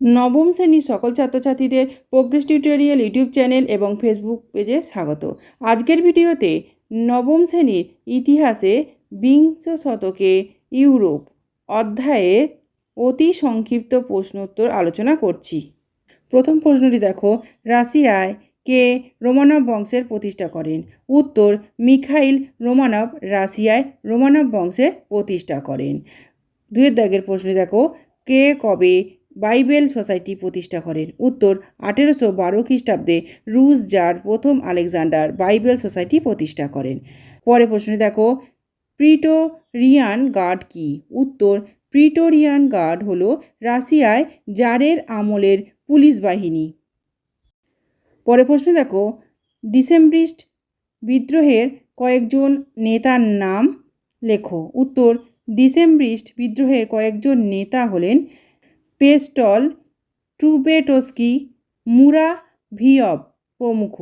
নবম শ্রেণির সকল ছাত্রছাত্রীদের প্রোগ্রেস টিউটোরিয়াল, ইউটিউব চ্যানেল এবং ফেসবুক পেজে স্বাগত। আজকের ভিডিওতে নবম শ্রেণির ইতিহাসে বিংশ শতকে ইউরোপ অধ্যায়ের অতি সংক্ষিপ্ত প্রশ্নোত্তর আলোচনা করছি। প্রথম প্রশ্নটি দেখো, রাশিয়ায় কে রোমানব বংশের প্রতিষ্ঠা করেন? উত্তর, মিখাইল রোমানব রাশিয়ায় রোমানব বংশের প্রতিষ্ঠা করেন। দুয়ের দাগের প্রশ্ন দেখো, কে কবে বাইবেল সোসাইটি প্রতিষ্ঠা করেন। উত্তর, আঠেরোশো বারো খ্রিস্টাব্দে রুশ জার প্রথম আলেকজান্ডার বাইবেল সোসাইটি প্রতিষ্ঠা করেন। পরে প্রশ্ন দেখো, প্রিটোরিয়ান গার্ড কি? উত্তর, প্রিটোরিয়ান গার্ড হলো রাশিয়ায় জারের আমলের পুলিশ বাহিনী। পরে প্রশ্ন দেখো, ডিসেম্বরিস্ট বিদ্রোহের কয়েকজন নেতার নাম লেখো। উত্তর, ডিসেম্বরিস্ট বিদ্রোহের কয়েকজন নেতা হলেন পেস্টল ট্রুবেটস্কি মুরা ভিয়ব প্রমুখ।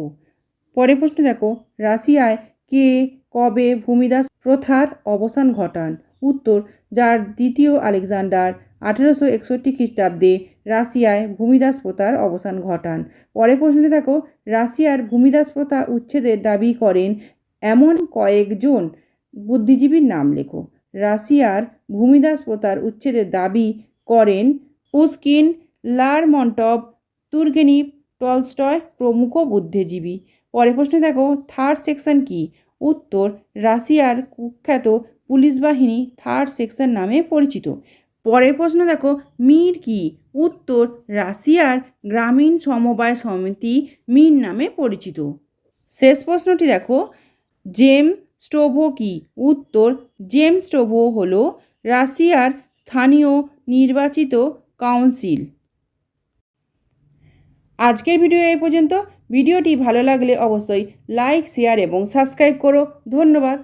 পরে প্রশ্ন দেখো, রাশিয়ায় কে কবে ভূমিদাস প্রথার অবসান ঘটান? উত্তর, যার দ্বিতীয় আলেকজান্ডার আঠেরোশো একষট্টি খ্রিস্টাব্দে রাশিয়ায় ভূমিদাস প্রথার অবসান ঘটান। পরে প্রশ্নটি দেখো, রাশিয়ার ভূমিদাস প্রথা উচ্ছেদের দাবি করেন এমন কয়েকজন বুদ্ধিজীবীর নাম লেখো। রাশিয়ার ভূমিদাস প্রথার উচ্ছেদের দাবি করেন পুস্কিন লারমন্টভ তুর্গেনিভ টলস্টয় প্রমুখ বুদ্ধিজীবী। পরে প্রশ্ন দেখো, থার্ড সেকশন কি? উত্তর, রাশিয়ার কুখ্যাত পুলিশ বাহিনী থার্ড সেকশন নামে পরিচিত। পরের প্রশ্ন দেখো, মির কি? উত্তর, রাশিয়ার গ্রামীণ সমবায় সমিতি মির নামে পরিচিত। শেষ প্রশ্নটি দেখো, জেম স্টোভো কি? উত্তর, জেম স্টোভো হলো রাশিয়ার স্থানীয় নির্বাচিত কাউন্সিল। আজকের ভিডিও এই পর্যন্ত। ভিডিওটি ভালো লাগলে অবশ্যই লাইক, শেয়ার এবং সাবস্ক্রাইব করো। ধন্যবাদ।